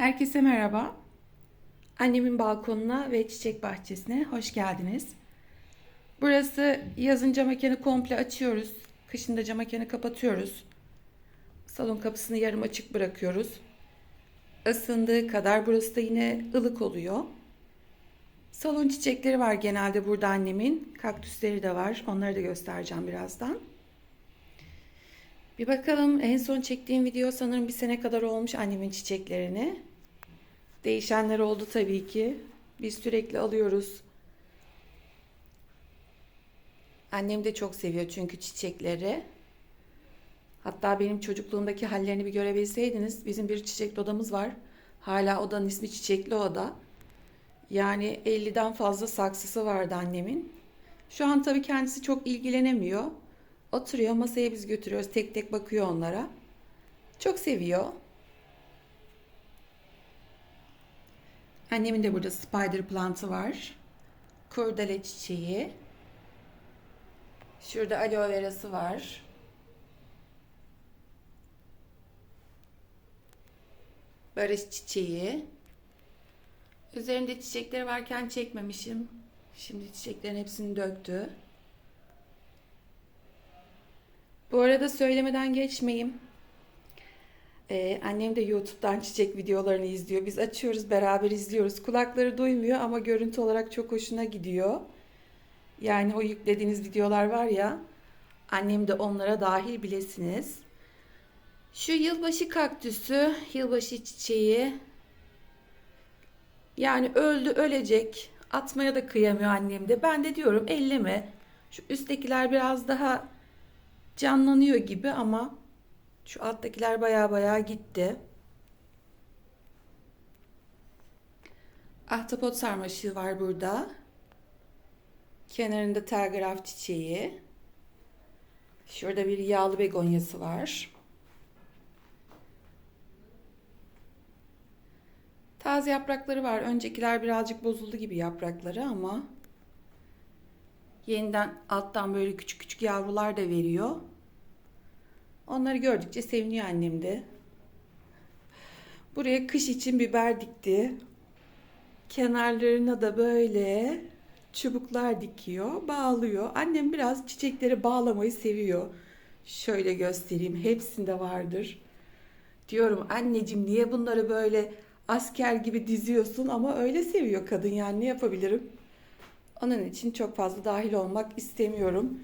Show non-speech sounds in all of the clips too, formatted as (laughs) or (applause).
Herkese merhaba. Annemin balkonuna ve çiçek bahçesine hoş geldiniz. Burası yazın cam mekanı komple açıyoruz. Kışın da cam mekanı kapatıyoruz. Salon kapısını yarım açık bırakıyoruz. Isındığı kadar burası da yine ılık oluyor. Salon çiçekleri var genelde burada annemin. Kaktüsleri de var. Onları da göstereceğim birazdan. Bir bakalım en son çektiğim video sanırım bir sene kadar olmuş annemin çiçeklerini. Değişenler oldu tabii ki. Biz sürekli alıyoruz. Annem de çok seviyor çünkü çiçekleri. Hatta benim çocukluğumdaki hallerini bir görebilseydiniz bizim bir çiçekli odamız var. Hala odanın ismi Çiçekli Oda. Yani 50'den fazla saksısı vardı annemin. Şu an tabii kendisi çok ilgilenemiyor. Oturuyor masaya biz götürüyoruz. Tek tek bakıyor onlara. Çok seviyor. Annemin de burada spider plantı var. Kurdele çiçeği. Şurada aloe verası var. Barış çiçeği. Üzerinde çiçekleri varken çekmemişim. Şimdi çiçeklerin hepsini döktü. Bu arada söylemeden geçmeyeyim. Ee, annem de YouTube'dan çiçek videolarını izliyor. Biz açıyoruz, beraber izliyoruz. Kulakları duymuyor ama görüntü olarak çok hoşuna gidiyor. Yani o yüklediğiniz videolar var ya, annem de onlara dahil bilesiniz. Şu yılbaşı kaktüsü, yılbaşı çiçeği. Yani öldü, ölecek. Atmaya da kıyamıyor annem de. Ben de diyorum elleme. Şu üsttekiler biraz daha canlanıyor gibi ama şu alttakiler baya baya gitti. Ahtapot sarmaşığı var burada. Kenarında telgraf çiçeği. Şurada bir yağlı begonyası var. Taze yaprakları var. Öncekiler birazcık bozuldu gibi yaprakları ama yeniden alttan böyle küçük küçük yavrular da veriyor. Onları gördükçe seviniyor annem de. Buraya kış için biber dikti. Kenarlarına da böyle çubuklar dikiyor, bağlıyor. Annem biraz çiçekleri bağlamayı seviyor. Şöyle göstereyim. Hepsinde vardır. Diyorum anneciğim niye bunları böyle asker gibi diziyorsun ama öyle seviyor kadın yani ne yapabilirim? Onun için çok fazla dahil olmak istemiyorum.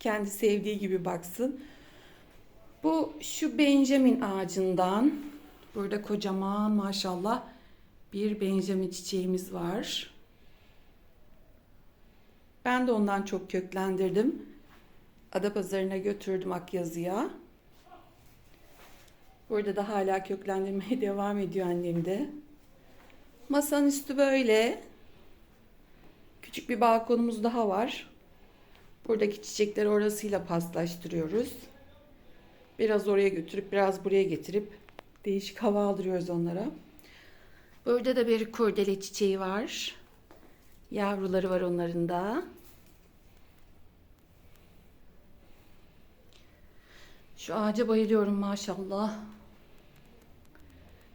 Kendi sevdiği gibi baksın. Bu şu Benjamin ağacından. Burada kocaman maşallah bir Benjamin çiçeğimiz var. Ben de ondan çok köklendirdim. Adapazarı'na götürdüm Akyazı'ya. Burada da hala köklendirmeye (laughs) devam ediyor annem de. Masanın üstü böyle. Küçük bir balkonumuz daha var. Buradaki çiçekleri orasıyla paslaştırıyoruz. Biraz oraya götürüp biraz buraya getirip değişik hava aldırıyoruz onlara. Burada da bir kurdele çiçeği var. Yavruları var onların da. Şu ağaca bayılıyorum maşallah.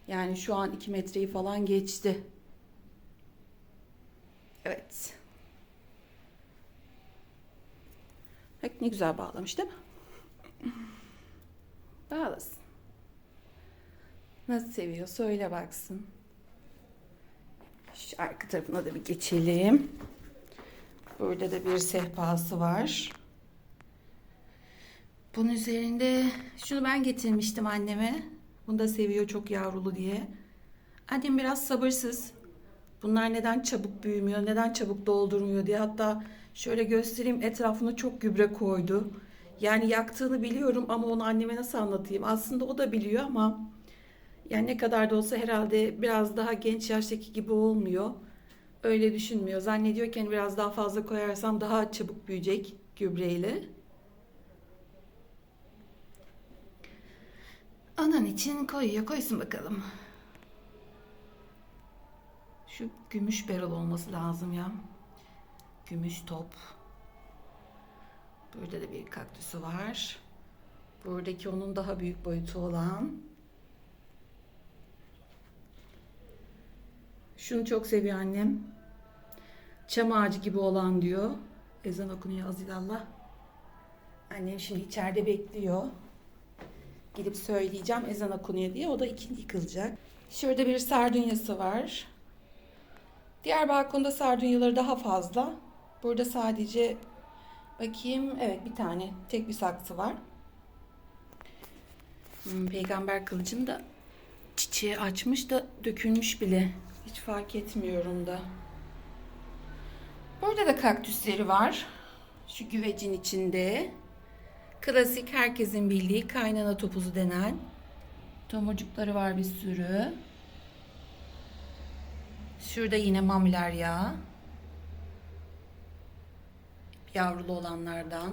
Yani şu an 2 metreyi falan geçti. Evet. Bak ne güzel bağlamış değil mi? Bağlasın. Nasıl seviyor söyle baksın. Şu arka tarafına da bir geçelim. Burada da bir sehpası var. Bunun üzerinde şunu ben getirmiştim anneme. Bunu da seviyor çok yavrulu diye. Annem biraz sabırsız. Bunlar neden çabuk büyümüyor, neden çabuk doldurmuyor diye. Hatta şöyle göstereyim etrafına çok gübre koydu. Yani yaktığını biliyorum ama onu anneme nasıl anlatayım? Aslında o da biliyor ama yani ne kadar da olsa herhalde biraz daha genç yaştaki gibi olmuyor. Öyle düşünmüyor. Zannediyor ki hani biraz daha fazla koyarsam daha çabuk büyüyecek gübreyle. Anan için koyuyor. Koysun bakalım. Şu gümüş beril olması lazım ya. Gümüş top. Burada da bir kaktüsü var. Buradaki onun daha büyük boyutu olan. Şunu çok seviyor annem. Çam ağacı gibi olan diyor. Ezan okunuyor azilallah. Annem şimdi içeride bekliyor. Gidip söyleyeceğim ezan okunuyor diye. O da ikindi yıkılacak. Şurada bir sardunyası var. Diğer balkonda sardunyaları daha fazla. Burada sadece bakayım evet bir tane tek bir saksı var. Hmm, peygamber kılıcım da çiçeği açmış da dökülmüş bile. Hiç fark etmiyorum da. Burada da kaktüsleri var. Şu güvecin içinde. Klasik herkesin bildiği kaynana topuzu denen. Tomurcukları var bir sürü. Şurada yine mamüler yağı. Yavrulu olanlardan.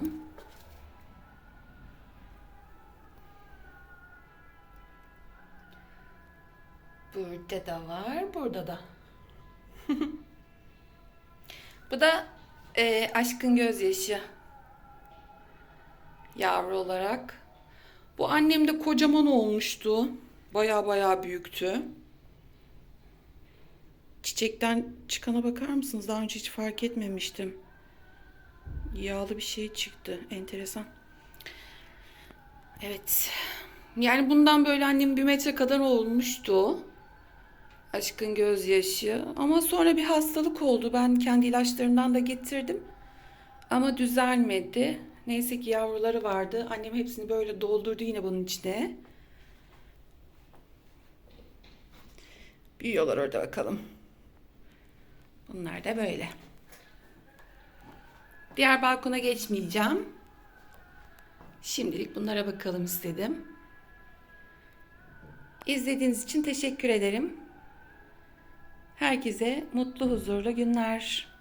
Burada da var, burada da. (laughs) Bu da e, aşkın gözyaşı. Yavru olarak. Bu annem de kocaman olmuştu. Baya baya büyüktü. Çiçekten çıkana bakar mısınız? Daha önce hiç fark etmemiştim. Yağlı bir şey çıktı. Enteresan. Evet. Yani bundan böyle annem bir metre kadar olmuştu. Aşkın gözyaşı. Ama sonra bir hastalık oldu. Ben kendi ilaçlarından da getirdim. Ama düzelmedi. Neyse ki yavruları vardı. Annem hepsini böyle doldurdu yine bunun içine. Büyüyorlar orada bakalım. Bunlar da böyle. Diğer balkona geçmeyeceğim. Şimdilik bunlara bakalım istedim. İzlediğiniz için teşekkür ederim. Herkese mutlu huzurlu günler.